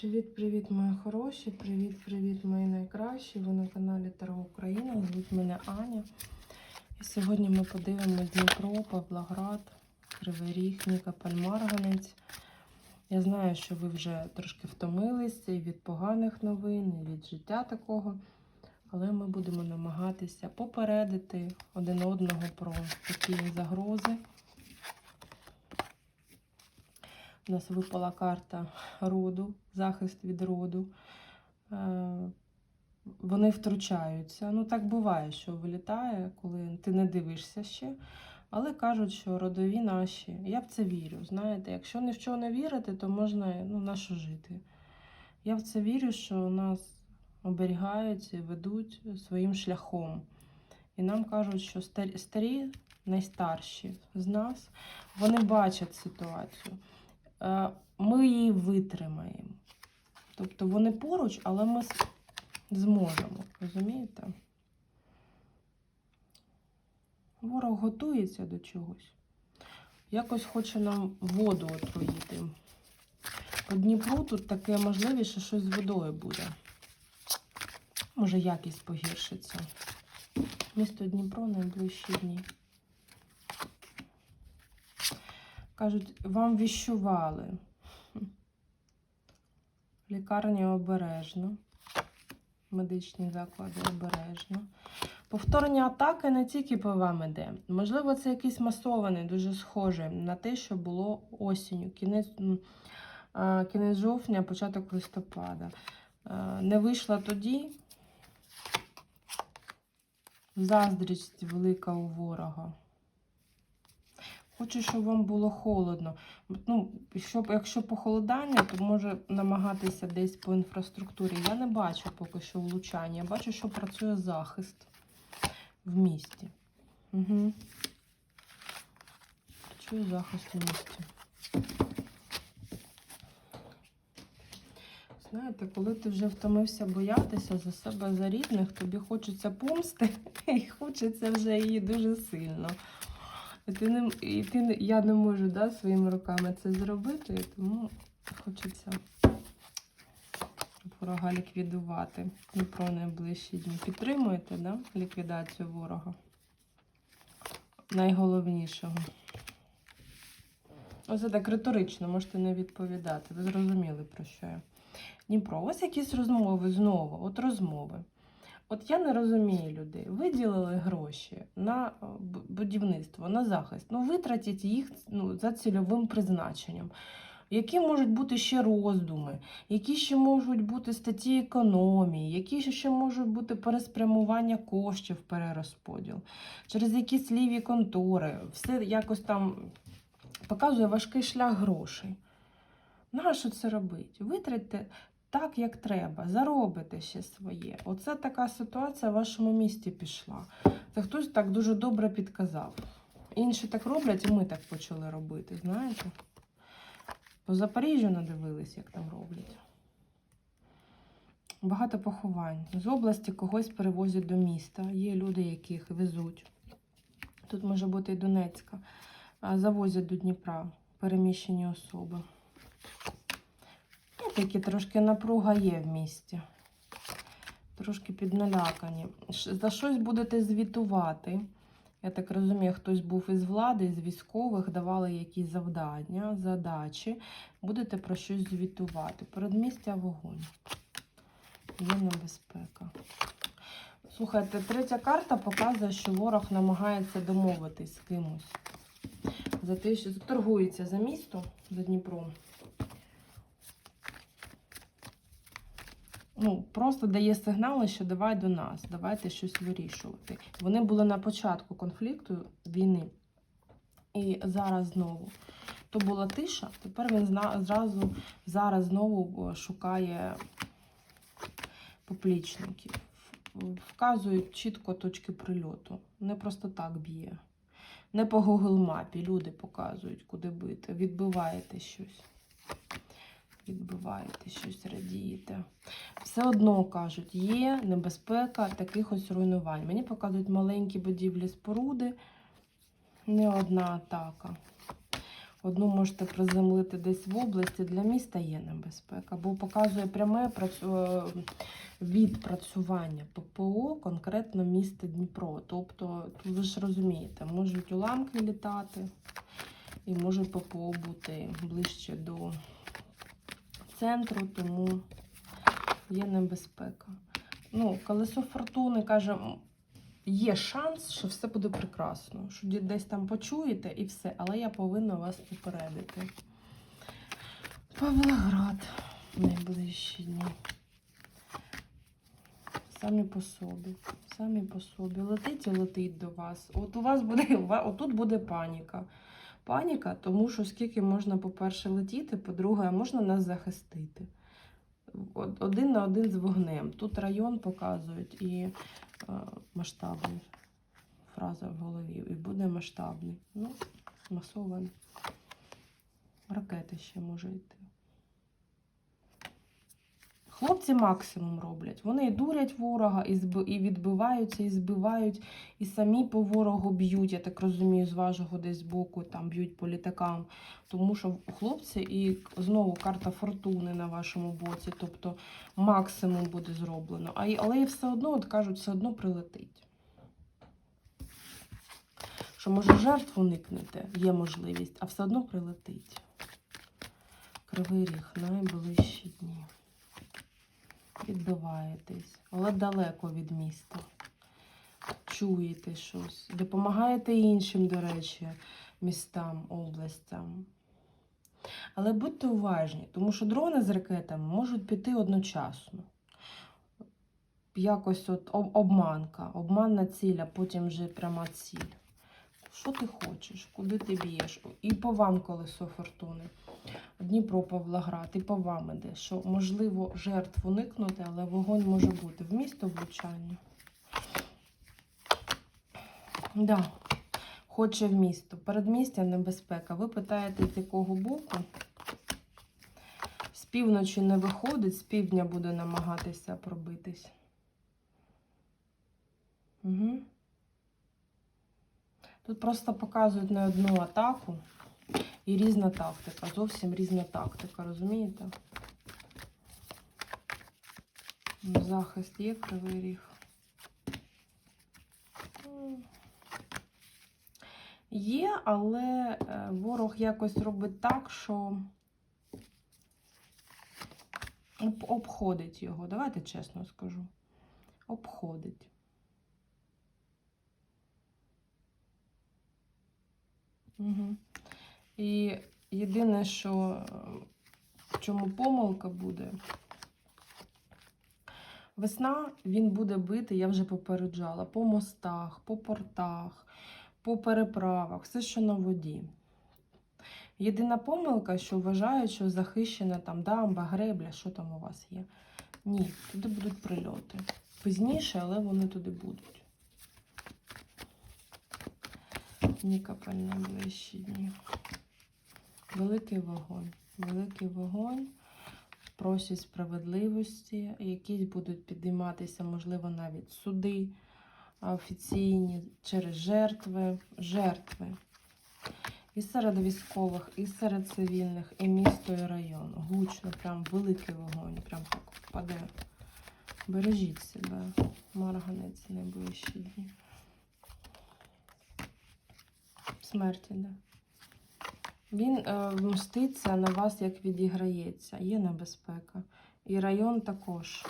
Привіт-привіт, мої хороші! Привіт-привіт, мої найкращі! Ви на каналі Таро Україна. Звуть мене Аня. І сьогодні ми подивимось Дніпро, Павлоград, Кривий Ріг, Нікополь, Марганець. Я знаю, що ви вже трошки втомилися і від поганих новин, і від життя такого. Але ми будемо намагатися попередити один одного про такі загрози. У нас випала карта роду, захист від роду. Е, Вони втручаються. Ну, так буває, що вилітає, коли ти не дивишся ще. Але кажуть, що родові наші. Я в це вірю. Знаєте, якщо ні в чого не вірити, то можна ну, на що жити. Я в це вірю, що нас оберігають і ведуть своїм шляхом. І нам кажуть, що старі, найстарші з нас, вони бачать ситуацію. Е, ми її витримаємо. Тобто вони поруч, але ми зможемо, розумієте? Ворог готується до чогось. Якось хоче нам воду отруїти. По Дніпру тут таке можливість, що щось з водою буде. Може, якість погіршиться. Місто Дніпро найближчі дні. Кажуть, вам віщували. Лікарні обережно. Медичні заклади обережно. Повторення атаки не тільки по вам іде. Можливо, це якийсь масований, дуже схожий на те, що було осінню, кінець, кінець жовтня, початок листопада. Не вийшла тоді. Заздрість велика у ворога. Хочу, щоб вам було холодно. Ну, щоб, якщо похолодання, то може намагатися десь по інфраструктурі. Я не бачу поки що влучання. Я бачу, що працює захист в місті. Угу. Працює захист в місті. Знаєте, коли ти вже втомився боятися за себе, за рідних, тобі хочеться помсти, і хочеться вже її дуже сильно. І ти не, і ти, я не можу да, своїми руками це зробити, тому хочеться ворога ліквідувати Дніпро найближчі дні. Підтримуєте да, ліквідацію ворога? Найголовнішого. Оце так риторично, можете не відповідати. Ви зрозуміли, про що я. Дніпро, ось якісь розмови знову, от розмови. От я не розумію людей. Виділили гроші на е, будівництво, на захист. Ну, витратіть їх ну, за цільовим призначенням. Які можуть бути ще роздуми, які ще можуть бути статті економії, які ще можуть бути переспрямування коштів, перерозподіл, через якісь ліві контори, все якось там показує важкий шлях грошей. Нащо це робити? Витратьте так, як треба, заробите ще своє. Оце така ситуація в вашому місті пішла. Це хтось так дуже добре підказав. Інші так роблять, і ми так почали робити, знаєте? По Запоріжжю надивились, як там роблять. Багато поховань. З області когось перевозять до міста. Є люди, яких везуть. Тут може бути і Донецька. Завозять до Дніпра переміщені особи. Такі трошки напруга є в місті. Трошки підналякані. За щось будете звітувати. Я так розумію, хтось був із влади, з військових, давали якісь завдання, задачі. Будете про щось звітувати. Передмістя вогонь. Є небезпека. Слухайте, третя карта показує, що ворог намагається домовитись з кимось. За те, що торгується за місто, за Дніпром. Ну, просто дає сигнали, що давай до нас, давайте щось вирішувати. Вони були на початку конфлікту війни, і зараз знову. То була тиша, тепер він зразу зараз знову шукає поплічників. Вказують чітко точки прильоту. Не просто так б'є. Не по Google мапі люди показують, куди бити. Відбиваєте щось. Відбиваєте щось, радієте все одно кажуть, є небезпека таких ось руйнувань. Мені показують маленькі будівлі споруди, не одна атака. Одну можете приземлити десь в області, для міста є небезпека, бо показує пряме відпрацювання ППО конкретно міста Дніпро. Тобто, ви ж розумієте, можуть уламки літати, і може ППО бути ближче до центру, тому є небезпека. Ну, колесо фортуни каже, є шанс, що все буде прекрасно. Що десь там почуєте і все, але я повинна вас попередити. Павлоград найближчі дні. Самі по собі. Самі по собі. Летить і летить до вас. От у вас буде, отут буде паніка. Паніка, тому що скільки можна, по-перше, летіти, по-друге, можна нас захистити. Один на один з вогнем. Тут район показують і е, масштабний. Фраза в голові. І буде масштабний. Ну, масований. Ракети ще може йти. Хлопці максимум роблять. Вони і дурять ворога, і, і відбиваються, і збивають, і самі по ворогу б'ють, я так розумію, з вашого десь боку, там б'ють по літакам. Тому що хлопці, і знову карта фортуни на вашому боці, тобто максимум буде зроблено. Але і все одно, от кажуть, все одно прилетить. Що може жертв уникнете, є можливість, а все одно прилетить. Кривий ріг найближчі дні. Відбиваєтесь, але далеко від міста. Чуєте щось. Допомагаєте іншим, до речі, містам, областям. Але будьте уважні, тому що дрони з ракетами можуть піти одночасно. Якось от обманка, обманна ціль, а потім вже пряма ціль. Що ти хочеш? Куди ти б'єш? І по вам колесо фортуни. Дніпро Павлоград, і по вам що можливо жертв уникнути, але вогонь може бути в місто влучання. Да. Хоче в місто. Передмістя небезпека. Ви питаєте, з якого боку? З півночі не виходить, з півдня буде намагатися пробитись. Угу. Тут просто показують не одну атаку і різна тактика. Зовсім різна тактика, розумієте? Захист є кривий ріг. Є, але е, ворог якось робить так, що обходить його. Давайте чесно скажу. Обходить. Угу. І єдине, що в чому помилка буде. Весна він буде бити, я вже попереджала, по мостах, по портах, по переправах, все, що на воді. Єдина помилка, що вважають, що захищена там дамба, гребля, що там у вас є. Ні, туди будуть прильоти. Пізніше, але вони туди будуть. Нікополь найближчі дні. Великий вогонь. Великий вогонь. Просять справедливості, якісь будуть підійматися, можливо, навіть суди офіційні через жертви. Жертви. І серед військових, і серед цивільних, і місто, і район. Гучно, прям великий вогонь, прям так впаде. Бережіть себе, марганець найближчі дні. Смерті, да. Він е, мститься на вас, як відіграється. Є небезпека. І район також.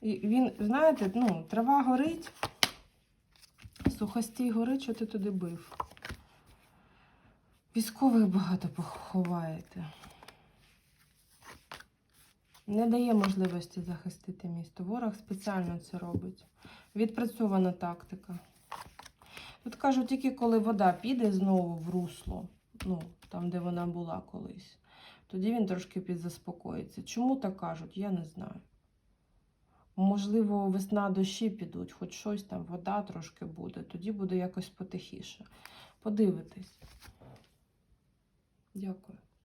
І він, знаєте, ну, трава горить, сухостій горить, що ти туди бив. Військових багато поховаєте. Не дає можливості захистити місто. Ворог спеціально це робить. Відпрацьована тактика. Тут кажуть, тільки коли вода піде знову в русло, ну, там, де вона була колись, тоді він трошки підзаспокоїться. Чому так кажуть, я не знаю. Можливо, весна дощі підуть, хоч щось там, вода трошки буде, тоді буде якось потихіше. Подивитись. Дякую.